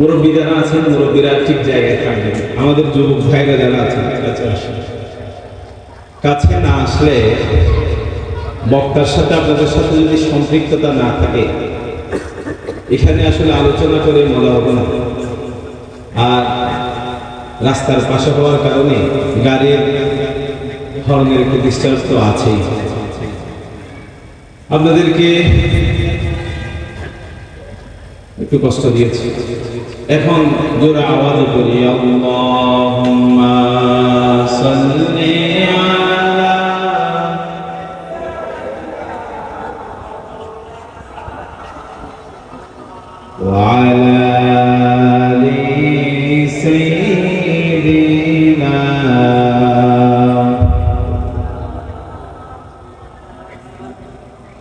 মুরব্বী যারা আছেন, মুরব্বীরা ঠিক জায়গায় থাকবেন। আমাদের যুবক ভাইরা যারা আছেন, কাছে আসেন। কাছে না আসলে বক্তার সাথে আপনাদের সাথে যদি সম্পৃক্ততা না থাকে, এখানে আসলে আলোচনা করে মজা হবে না। আর রাস্তার পাশে হওয়ার কারণে গাড়ির হর্নের একটু ডিস্টার্ব তো আছেই। আপনাদেরকে একটু কষ্ট দিয়েছি। এখন জোরা আওয়াজ করি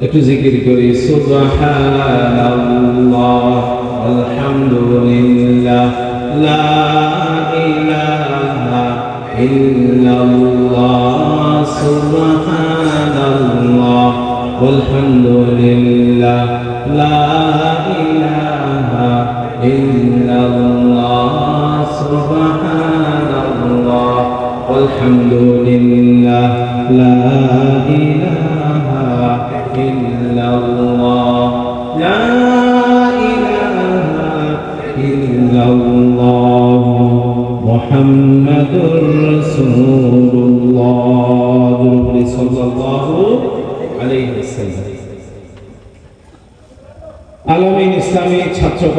একটু জিকির করি সুবহান الحمد لله. لا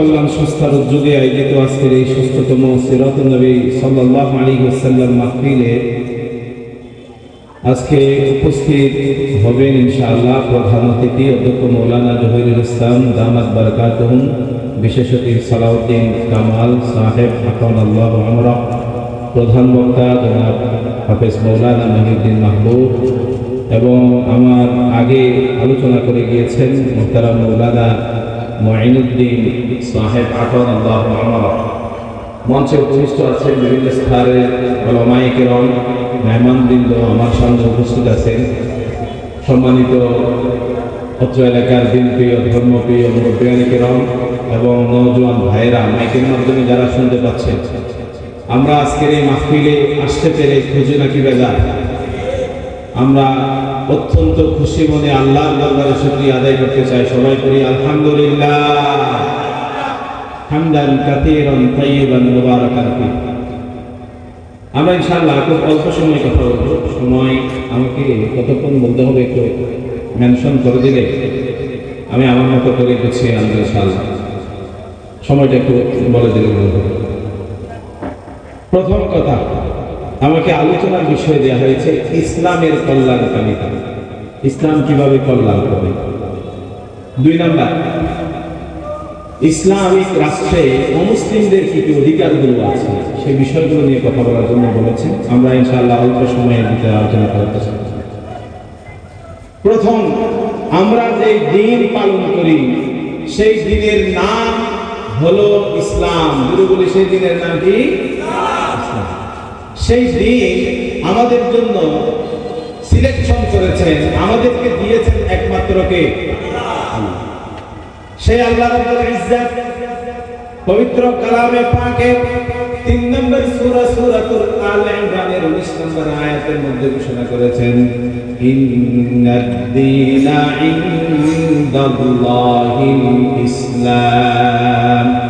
কল্যাণ সংস্থার উদ্যোগে আয়োজিত আজকের এই ষষ্ঠতম সিরাত নবী সাল্লাল্লাহু আলাইহি ওয়াসাল্লাম মাহফিলে আজকে উপস্থিত হবেন ইনশাআল্লাহ প্রধান অতিথি অধ্যক্ষ মৌলানা জহিরুল ইসলাম দামাত বারকাতুহুম বিশেষ অতিথি সালাউদ্দিন কামাল সাহেব হাকান আল্লাহ আমরা, প্রধান বক্তা জনাব হাফেজ মৌলানা মহিউদ্দিন মাহবুব এবং আমার আগে আলোচনা করে গিয়েছেন মোহতারাম মৌলানা মঈনুদ্দিন সাহেব হাকান আল্লাহ আমরা মঞ্চে উপবিষ্ট আছেন বিভিন্ন স্তরের ওলামাইকেরম মেহমানবৃন্দ আমার সামনে উপস্থিত আছেন। সম্মানিত অত্র এলাকার দিনপ্রিয় ধর্মপ্রিয় মুরব্বিয়ানিকেরম এবং নৌজওয়ান ভাইয়েরা, মাইকের মাধ্যমে যারা শুনতে পাচ্ছেন। আমরা আজকের এই মাহফিলে আসতে পেরে খুঁজে নাকি বেজা আমরা অত্যন্ত খুশি মনে আল্লাহর দরবারে শুকরিয়া আদায় করতে চাই। সবাই করি, আলহামদুলিল্লাহ। আমরা ইনশাআল্লাহ খুব অল্প সময় কথা বলব। সময় আমাকে কতক্ষণ বলতে হবে একটু মেনশন করে দিলে আমি আমার মতো করে গুছিয়ে আনব ইনশাআল্লাহ। সময়টা একটু বলে দিলে প্রথম কথা আমাকে আলোচনার বিষয় দেওয়া হয়েছে ইসলামের কল্যাণকামিতা। ইসলাম কীভাবে কল্যাণ করবে দুই নাম্বার, ইসলামিক রাষ্ট্রে অমুসলিমদের কি কি অধিকারগুলো আছে? সেই বিষয়গুলো নিয়ে কথা বলার জন্য বলেছেন। আমরা ইনশাআল্লাহ অল্প সময়ের ভিতরে আলোচনা করতে চাই প্রথম, আমরা যে দিন পালন করি, সেই দিনের নাম হলো ইসলাম। গুরু বলি সেই দিনের নাম কি। সেই দিন আমাদের জন্য সিলেকশন করেছেন। আমাদেরকে দিয়েছেন একমাত্র কে। সেই আল্লাহ পবিত্র কালামে পাকে তিন নম্বর সূরা সূরাতুল আল ইমরানের 19 নম্বর আয়াতের মধ্যে ঘোষণা করেছেন, ইন্নাদ ইনদাল্লাহিল ইসলাম।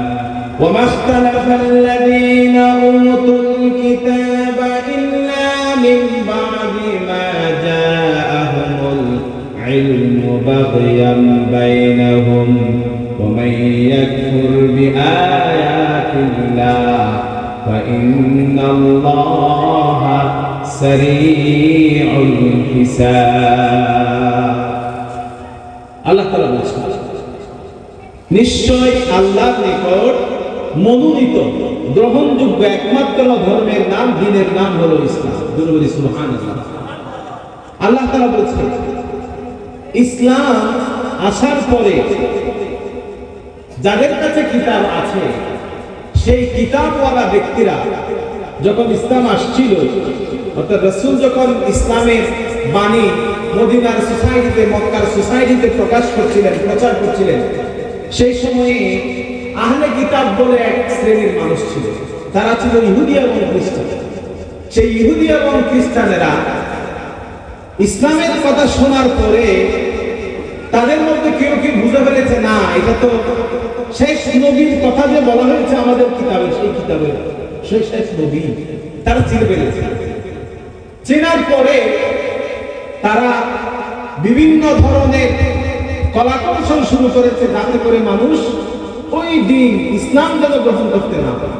وما اختلف الذين أوتوا الكتاب إلا من بعد ما جاءهم العلم بغيا بينهم ومن يكفر بآيات الله فإن الله سريع الحساب আল্লাহ তালা বলছেন নিশ্চয় আল্লাহর নিকট মনোনীত, গ্রহণযোগ্য একমাত্র ধর্মের নাম, দিনের নাম হলো ইসলাম। আল্লাহ তারা বলছেন, ইসলাম আসার পরে যাদের কাছে কিতাব আছে, সেই কিতাবওয়ালা ব্যক্তিরা যখন ইসলাম আসছিল, অর্থাৎ রসুল যখন ইসলামের বাণী মদিনার সোসাইটিতে, মক্কার সোসাইটিতে প্রকাশ করছিলেন, প্রচার করছিলেন, সেই সময়ে আহলে কিতাব বলে এক শ্রেণির মানুষ ছিল। তারা ছিল ইহুদি এবং খ্রিস্টান। সেই ইহুদি এবং খ্রিস্টানেরা ইসলামের কথা শোনার পরে তাদের মধ্যে কেউ কেউ বুঝে ফেলেছে, না, এটা তো শেষ নবীর কথা যে বলা হয়েছে আমাদের কিতাবে, সেই কিতাবে সেই শেষ নবী। তারা চিনে ফেলেছে। চেনার পরে তারা বিভিন্ন ধরনের কলাকৌশল শুরু করেছে, যাতে করে মানুষ ওই দিন ইসলাম যেন গ্রহণ করতে না পারে।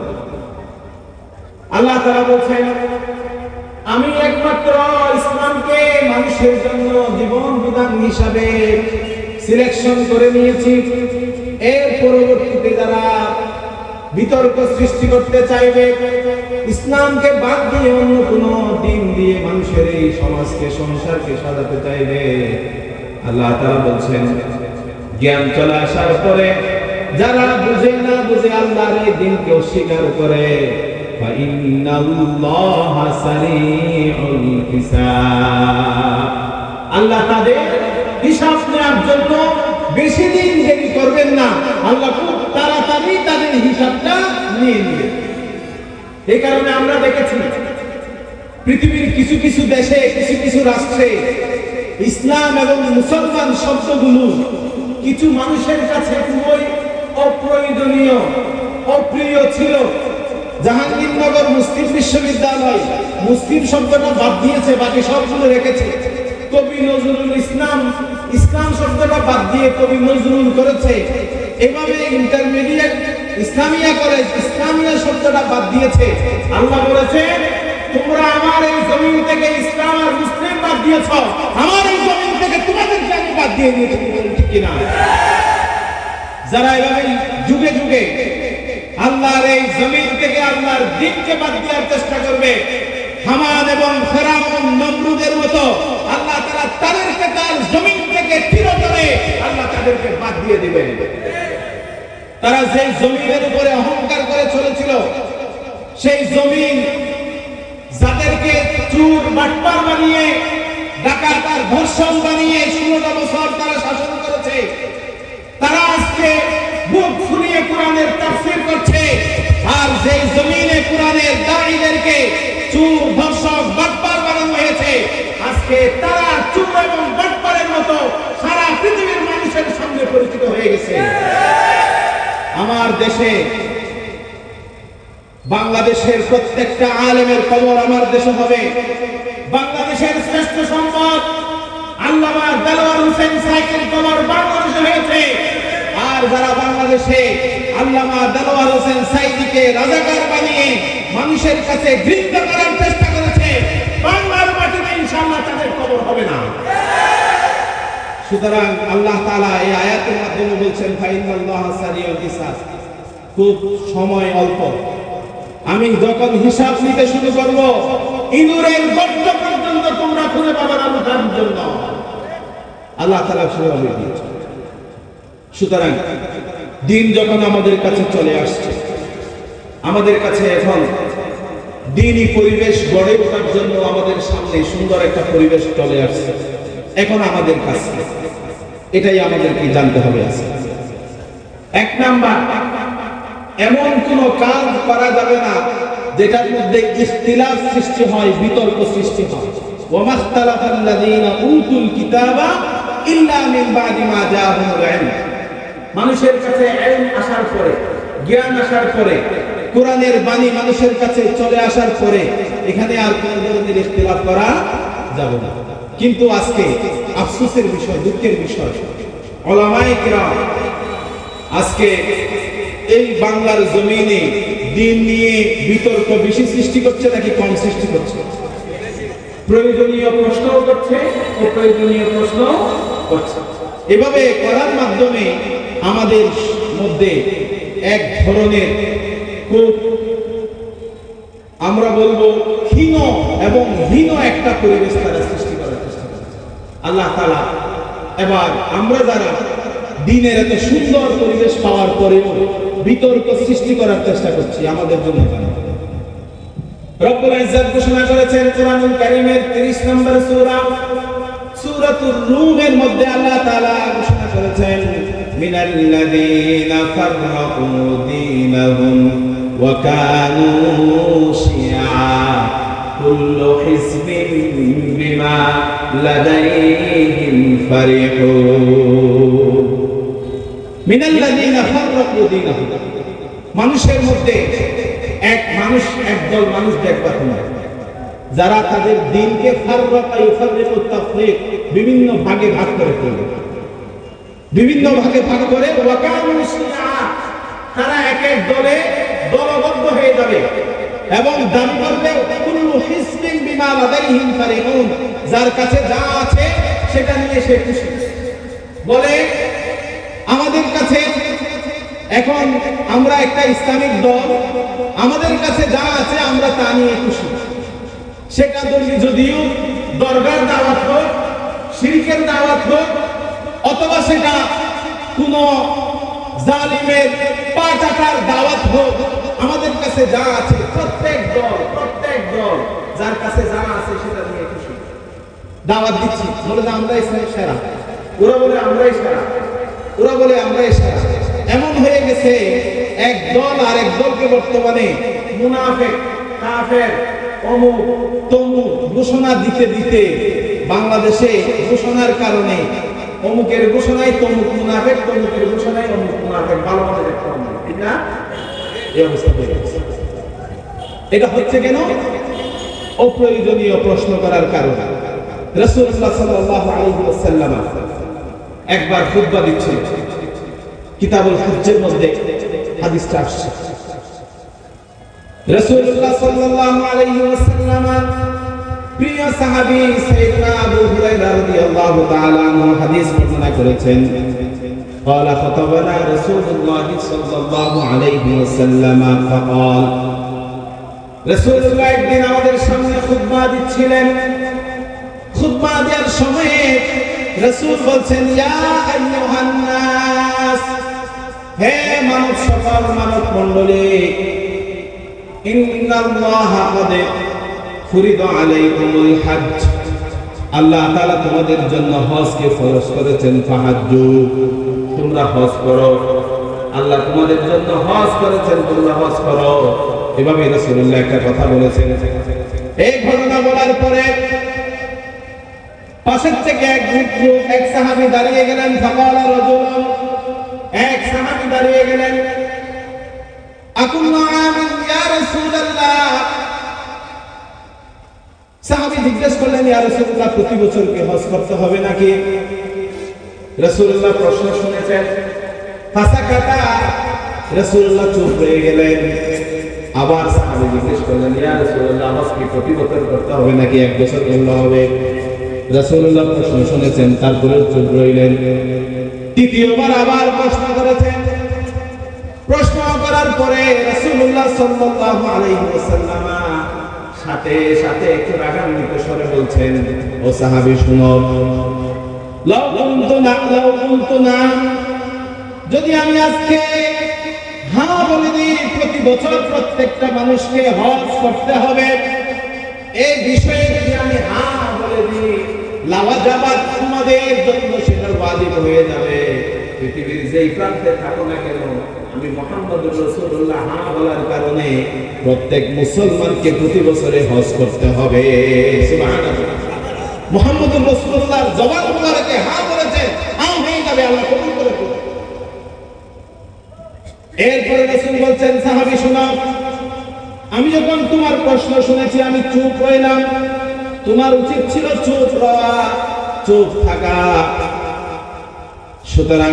আল্লাহ তারা বলছেন, আমি একমাত্র ইসলামকে মানুষের জন্য জীবন বিধান হিসাবে সিলেকশন করে নিয়েছি। এর পরবর্তীতে যারা বিতর্ক সৃষ্টি করতে চাইবে, ইসলামকে বাদ দিয়ে অন্য কোন দিন দিয়ে মানুষের এই সমাজকে, সংসারকে সাজাতে চাইবে। আল্লাহ তারা বলছেন, জ্ঞান চলে আসার পরে যারা বুঝে না বুঝে আল্লাহর এই দিনকে অস্বীকার করে আল্লাহ তাদের হিসাব নেওয়ার জন্য বেশি দিন দেরি করবেন না। আল্লাহ খুব তাড়াতাড়ি তাদের হিসাবটা নিয়ে নিবে এই কারণে আমরা দেখেছি, পৃথিবীর কিছু কিছু দেশে, কিছু কিছু রাষ্ট্রে ইসলাম এবং মুসলমান শব্দগুলো কিছু মানুষের কাছে খুবই অপ্রয়োজনীয়, অপ্রিয় ছিল। জাহাঙ্গীরনগর মুসলিম বিশ্ববিদ্যালয়, মুসলিম শব্দটা বাদ দিয়েছে, বাকি সবগুলো রেখেছে। কবি নজরুল ইসলাম ইসলাম শব্দটা বাদ দিয়ে কবি নজরুল করেছে। এভাবে ইন্টারমিডিয়েট, ইসলামিয়া কলেজ, ইসলামিয়া শব্দটা বাদ দিয়েছে। আল্লাহ বলেছে, তোমরা আমার এই জমিন থেকে ইসলাম আর মুসলিম বাদ দিয়েছ। আমার এই জমিন থেকে তোমাদেরকে আমি বাদ দিয়ে দিয়েছি। ঠিক কিনা? যারা এভাবে যুগে যুগে আল্লাহর এই জমিন থেকে আল্লাহর দিনকে বাদ দেওয়ার চেষ্টা করবে হামান এবং ফেরাউন নমরুদের মতো আল্লাহ তারা তাদেরকে তার জমিন থেকে চিরতরে আল্লাহ তাদেরকে বাদ দিয়ে দিবেন তারা যে জমিনের উপরে অহংকার করে চলেছিল, সেই জমিন যাদেরকে চুর, বাটপার বানিয়ে, ডাকাত আর ধর্ষণ বানিয়ে ষোলোটা বছর তারা শাসন করেছে তারা আজকে বুক ফুলিয়ে কোরআনের তাফসীর করছে। আর যে জমিনে কোরআনের দাঁড়িদেরকে চুর, ধর্ষক, বাটপার বানানো হয়েছে, আজকে তারা চুর এবং বাটপারের মতো সারা পৃথিবীর মানুষের সঙ্গে পরিচিত হয়ে গেছে। আমার দেশে, বাংলাদেশের প্রত্যেকটা আলেমের খবর আমার দেশে হবে। বাংলাদেশের শ্রেষ্ঠ সম্পদ আল্লামা দেলোয়ার হোসেন সাইকেল কবর হয়েছে। আর যারা বাংলাদেশে আল্লামা দেলোয়ার হোসেন সাইদিকে রাজাকার বানিয়ে মানুষের কাছে করার চেষ্টা করেছে, বাংলার মাটিতে ইনশাআল্লাহ তাদের খবর হবে না। সুতরাং আল্লাহ তাআলা এই আয়াতের মাধ্যমে বলছেন খুব সময় অল্প। আমি যখন হিসাব নিতে শুরু করব, ইঁদুরের গর্ত পর্যন্ত তোমরা খুঁজে পাবে না লুকার জন্য। আল্লাহ তাআলা সেভাবে দিয়েছে সুতরাং দিন যখন আমাদের কাছে চলে আসছে, আমাদের কাছে এখন দিনই পরিবেশ গড়ে ওঠার জন্য আমাদের সামনে সুন্দর একটা পরিবেশ চলে আসছে। এখন আমাদের কাছে এটাই আমাদেরকে জানতে হবে আজকে। এক নাম্বার, এমন কোন কাজ করা যাবে না যেটার মধ্যে ইখতিলাফ সৃষ্টি হয়, বিতর্ক সৃষ্টি হয়। ওয়ামাখতালাফাল্লাযীনা উতুল কিতাবা মিন মানুষের কাছে আসার পরে, জ্ঞান আসার পরে, কোরআনের বাণী মানুষের কাছে চলে আসার পরে, এখানে আর কোন ধরনের করা যাবে না। কিন্তু আজকে আফসোসের বিষয়, দুঃখের বিষয় আজকে এই বাংলার জমিনে দিন নিয়ে বিতর্ক বেশি সৃষ্টি করছে নাকি কম সৃষ্টি করছে? প্রয়োজনীয় প্রশ্ন করছে প্রয়োজনীয় প্রশ্ন করছে এভাবে করার মাধ্যমে আমাদের মধ্যে এক ধরনের খুব, আমরা বলব, হীন এবং হীন একটা পরিবেশ তারা সৃষ্টি করার চেষ্টা করেছে আল্লাহ তালা এবার আমরা যারা দিনের এত সুন্দর পরিবেশ পাওয়ার পরেও বিতর্ক সৃষ্টি করার চেষ্টা করছি, আমাদের জন্য রব্বুল ইজ্জত ঘোষণা করেছেন কোরআনুল কারীমের 30 নম্বর সূরা। সূরাতুর রূমের মধ্যে আল্লাহ তাআলা ঘোষণা করেছেন, মিনাল্লাযীনা ফাররাকু দীনাহুম ওয়া কানু শিয়া কুল্লু হিজবিন বিমা লাদাইহিম ফারিহুন। মিনাল্লাযীনা ফাররাকু দীনাহুম। মানুষের মধ্যে এক মানুষ, একদল মানুষ দেখবা তোমার যারা তাদের দিনকে বিভিন্ন ভাগে ভাগ করে ফেলবে বিভিন্ন ভাগে ভাগ করে তারা এক এক দলে দলবদ্ধ হয়ে যাবে এবং দাবি করবে যার কাছে যা আছে সেটা নিয়ে সে খুশি। বলে, আমাদের কাছে এখন আমরা একটা ইসলামিক দল, আমাদের কাছে যা আছে আমরা তা নিয়ে খুশি। সেটা যদিও দরগার দাওয়াত হোক, শিরিকের দাওয়াত হোক, অথবা সেটা কোন জালিমের পাটাকার দাওয়াত হোক, আমাদের কাছে যা আছে, প্রত্যেক দল প্রত্যেক দল যার কাছে যা আছে সেটা নিয়ে খুশি। দাওয়াত দিচ্ছি। বলে যে আমরা সেরা। ওরা বলে আমরাই সেরা। ওরা বলে আমরাই সেরা। এমন হয়ে গেছে, এক দল আর এক দলকে বর্তমানে মুনাফেক, কাফের অমুক তমুক ঘোষণা দিতে দিতে বাংলাদেশে ঘোষণার কারণে অমুকের ঘোষণায় তমুক মুনাফেক, তমুকের ঘোষণায় অমুক মুনাফেক, ভালো ঠিক না? এই অবস্থা এটা হচ্ছে কেন? অপ্রয়োজনীয় প্রশ্ন করার কারণে। রাসূলুল্লাহ সাল্লাল্লাহু আলাইহি একবার খুতবা দিচ্ছিলেন কিতাবুল হজ্জের মধ্যে হাদিসটা আসছে। রাসূলুল্লাহ সাল্লাল্লাহু আলাইহি ওয়াসাল্লাম প্রিয় সাহাবী সাইয়েদনা আবু হুরায়রা রাদিয়াল্লাহু তাআলা আনহু হাদিস বর্ণনা করেছেন قال خطبنا رسول الله صلى الله عليه وسلم فقال রাসূলুল্লাহ একদিন আমাদের সামনে খুতবা দিচ্ছিলেন খুতবা দেওয়ার সময়ে রাসূল বলছেন ইয়া আইয়ুহান নাস হে মানব সকল মানব মণ্ডলী আল্লাহ তোমাদের জন্য হজকে ফরজ করেছেন ফাহাজ্জু তোমরা হজ করো। আল্লাহ তোমাদের জন্য হজ করেছেন, তোমরা হজ করো। এভাবে রাসূলুল্লাহ একটা কথা বলেছেন। এই ঘটনা বলার পরে পাশের থেকে এক এক সাহাবী দাঁড়িয়ে গেলেন। ফাকালা এক সাহাবী দাঁড়িয়ে গেলেন। শুনেছেন আবার জিজ্ঞেস করতে হবে নাকি এক বছর হবে? তারপরে চুপ রইলেন। তৃতীয়বার আবার প্রশ্ন করেছেন। প্রশ্ন যদি আমি আজকে হ্যাঁ বলে দিই, প্রতি বছর প্রত্যেকটা মানুষকে হজ করতে হবে এই বিষয়ে যদি আমি হ্যাঁ বলে দিই, লাওয়াজাবাদ তোমাদের জন্য সেটা ওয়াজিব হয়ে যাবে। পৃথিবীর যেই প্রান্তে থাকো না কেন, আমি মোহাম্মদ রসুল্লাহ হ্যাঁ বলার কারণে প্রত্যেক মুসলমানকে প্রতি বছরে হজ করতে হবে। মোহাম্মদ মুবারকে হ্যাঁ বলেছে হ্যাঁ যাবে, আল্লাহ কবুল করে এরপরে রসুল বলছেন, সাহাবি আমি যখন তোমার প্রশ্ন শুনেছি, আমি চুপ রইলাম। তোমার উচিত ছিল চুপ রওয়া, চুপ থাকা। সুতরাং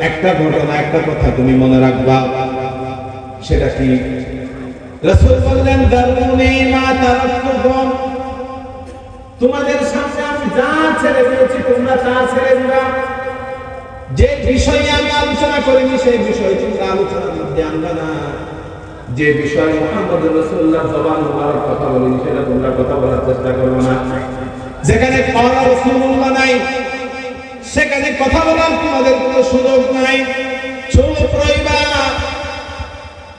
একটা ঘটনা, একটা কথা তুমি মনে রাখবা। সেটা কি? বললেন মা তোমাদের সামনে আমি যা ছেড়ে দিয়েছি, তোমরা তা ছেড়ে দিবা। যে বিষয়ে আমি আলোচনা করিনি, সেই বিষয়ে তোমরা না। যে বিষয়ে মোহাম্মদ জবান মুবারক কথা বলেন, সেটা তোমরা কথা বলার চেষ্টা করো না। যেখানে রসুল্লাহ নাই সেখানে কথা বলার তোমাদের কোনো সুযোগ নাই। চুপ রইবা।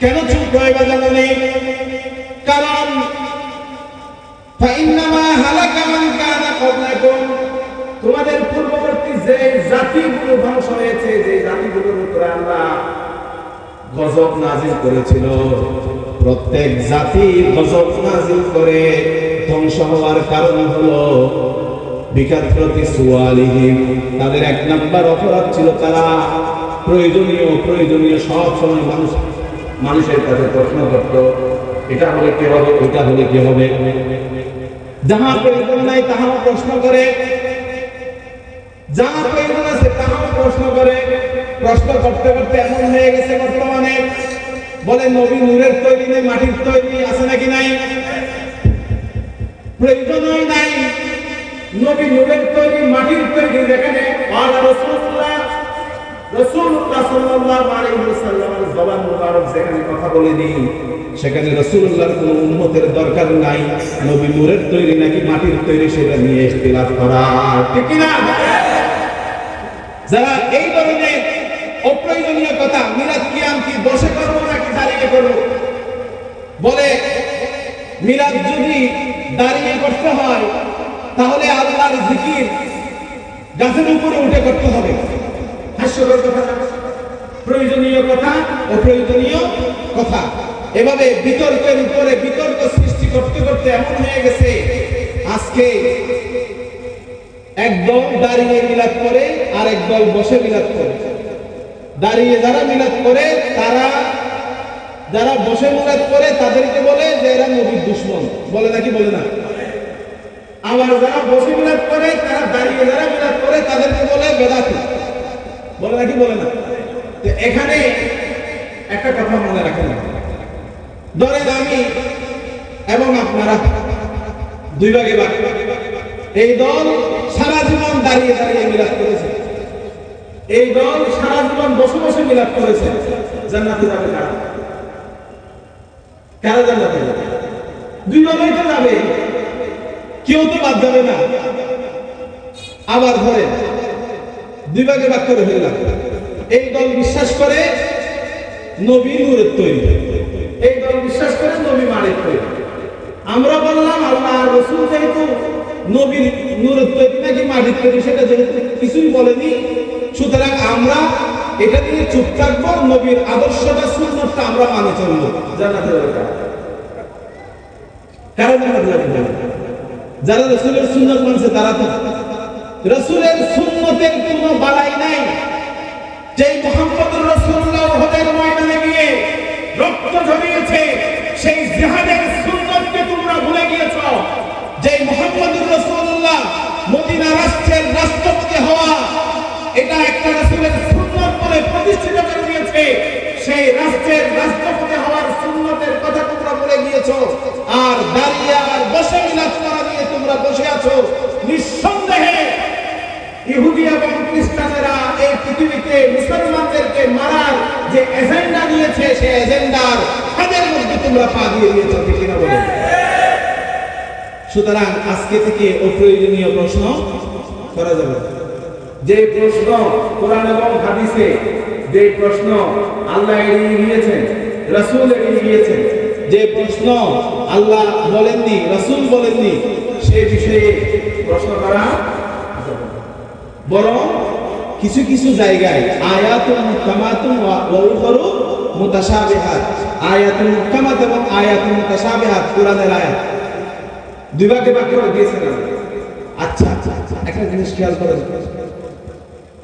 কেন চুপ রইবা জানো নেই কারণ তোমাদের পূর্ববর্তী যে জাতিগুলো ধ্বংস হয়েছে, যে জাতিগুলোর উপরে আমরা গজব নাজিল করেছিল, প্রত্যেক জাতি গজব নাজিল করে ধ্বংস হওয়ার কারণ হলো বিকাত্রতি তাদের এক নাম্বার অপরাধ ছিল তারা প্রয়োজনীয় প্রয়োজনীয় সব সময় মানুষ, মানুষের কাছে প্রশ্ন করত, এটা হলে কি হবে, ওইটা হলে কি হবে? যাহা প্রয়োজন নাই তাহাও প্রশ্ন করে। যাহা প্রয়োজন আছে তাহাও প্রশ্ন করে। প্রশ্ন করতে করতে এমন হয়ে গেছে বর্তমানে। বলে, নবী নূরের তৈরি নেই, মাটির তৈরি আছে নাকি নাই? প্রয়োজনই নাই। নবী নূরের তৈরি, মাটির তৈরি যেখানে সেখানে কোন দরকার নাই। নবী নূরের তৈরি নাকি মাটির তৈরি নিয়ে যারা অপ্রয়োজনীয় কথা করব নাকি দাঁড়িয়ে করব? বলে যদি দাঁড়িয়ে করতে হয় তাহলে আল্লাহর জিকির গাছের উপরে উঠে করতে হবে। হাস্যকর কথা? প্রয়োজনীয় কথা অপ্রয়োজনীয় কথা। এভাবে বিতর্কের উপরে বিতর্ক সৃষ্টি করতে করতে এমন হয়ে গেছে, আজকে একদল দাঁড়িয়ে মিলাদ করে আর একদল বসে মিলাদ করে। দাঁড়িয়ে যারা মিলাদ করে, তারা যারা বসে মিলাদ করে, তাদেরকে বলে যে এরা নবীর দুশ্মন। বলে নাকি? বলে না। আবার যারা বসে মিলাদ করে, তারা দাঁড়িয়ে যারা মিলাদ করে তাদেরকে বলে বেদাতি। বলে নাকি বলে না? এখানে একটা কথা মনে রাখেন। ধরেন আমি এবং আপনারা দুই ভাগে ভাগ। এই দল সারা জীবন দাঁড়িয়ে দাঁড়িয়ে মিলাদ করেছে। এই দল সারা জীবন বসে বসে মিলাদ করেছে। জান্নাতে যাবে কারা? কারা জান্নাতে যাবে? দুই দলই তো যাবে। কেউ তো বাদ যাবে না। আবার ধরে দুই ভাগে ভাগ করে ফেললাম। এই দল বিশ্বাস করে নবী নূরের তৈরি। এই দল বিশ্বাস করে নবী মারের তৈরি। আমরা বললাম, আল্লাহ রসুল যেহেতু নবীর নূরের তৈরি নাকি মাটির তৈরি, সেটা যেহেতু কিছুই বলেনি, সুতরাং আমরা এটা নিয়ে চুপ থাকব, নবীর আদর্শ আদর্শটা সুন্নতটা আমরা মানে চলবো। জানাতে হবে কারা? কারা জানাতে হবে যারা রসুলের সুন্নত মানছে তারা তো। রসুলের সুন্নতের কোনো বালাই নাই। যে মোহাম্মদুর রসুল্লাহ হদের ময়দানে গিয়ে রক্ত ঝরিয়েছে, সেই জিহাদের সুন্নতকে তোমরা ভুলে গিয়েছ। যে মোহাম্মদুর রসুল্লাহ মদিনা রাষ্ট্রের রাষ্ট্রপতি হওয়া, এটা একটা রসুলের সুন্নত বলে প্রতিষ্ঠিত করে দিয়েছে। সেই রাষ্ট্রের রাষ্ট্রপতি হওয়ার সুন্নতের কথা তোমরা বলে গিয়েছ। আর দাঁড়িয়ে আর বসে মিলাদ করা নিয়ে তোমরা বসে আছো। নিঃসন্দেহে ইহুদি এবং খ্রিস্টানেরা এই পৃথিবীতে মুসলমানদেরকে মারার যে এজেন্ডা নিয়েছে সেই এজেন্ডার তাদের মধ্যে তোমরা পা দিয়ে দিয়েছ, ঠিক কিনা বলো? সুতরাং আজকে থেকে অপ্রয়োজনীয় প্রশ্ন করা যাবে। যে প্রশ্ন কোরআন এবং হাদিসে যে প্রশ্ন আল্লাহ এড়িয়ে গিয়েছেন রাসূল এড়িয়ে গিয়েছেন যে প্রশ্ন আল্লাহ বলেননি রাসূল বলেননি সে বিষয়ে প্রশ্ন করা বরং কিছু কিছু জায়গায় আয়াতুল মুহকামাতুন ওয়া উখরু মুতাশাবিহাত আয়াতুল এবং আয়াতুল মুতাশাবিহাত কোরআনের আয়াত। দুই ভাগে ভাগ করে দিয়েছেন। আচ্ছা আচ্ছা আচ্ছা, একটা জিনিস খেয়াল করেন।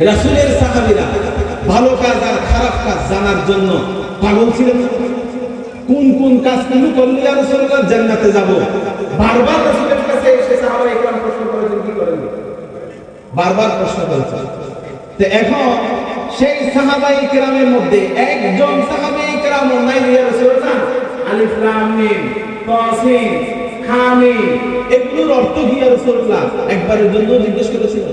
রাসূলের সাহাবীরা ভালো কাজ আর খারাপ কাজ জানার জন্য পাগল ছিলেন। কোন কোন কাজ কেন করলে আর রাসূলুল্লাহ জান্নাতে যাব? বারবার রাসূলের কাছে এসে সাহাবা ইকরাম প্রশ্ন করেছেন, কি করেন? বারবার প্রশ্ন করেছে তো এখন সেই সাহাবাই কেরামের মধ্যে একজন সাহাবাই কেরাম নাই ইয়া রাসূলুল্লাহ আলিফ, লাম, মিম তাসিন এগুলোর অর্থ কি ইয়া রাসূলুল্লাহ একবারের জন্য জিজ্ঞেস করেছিল।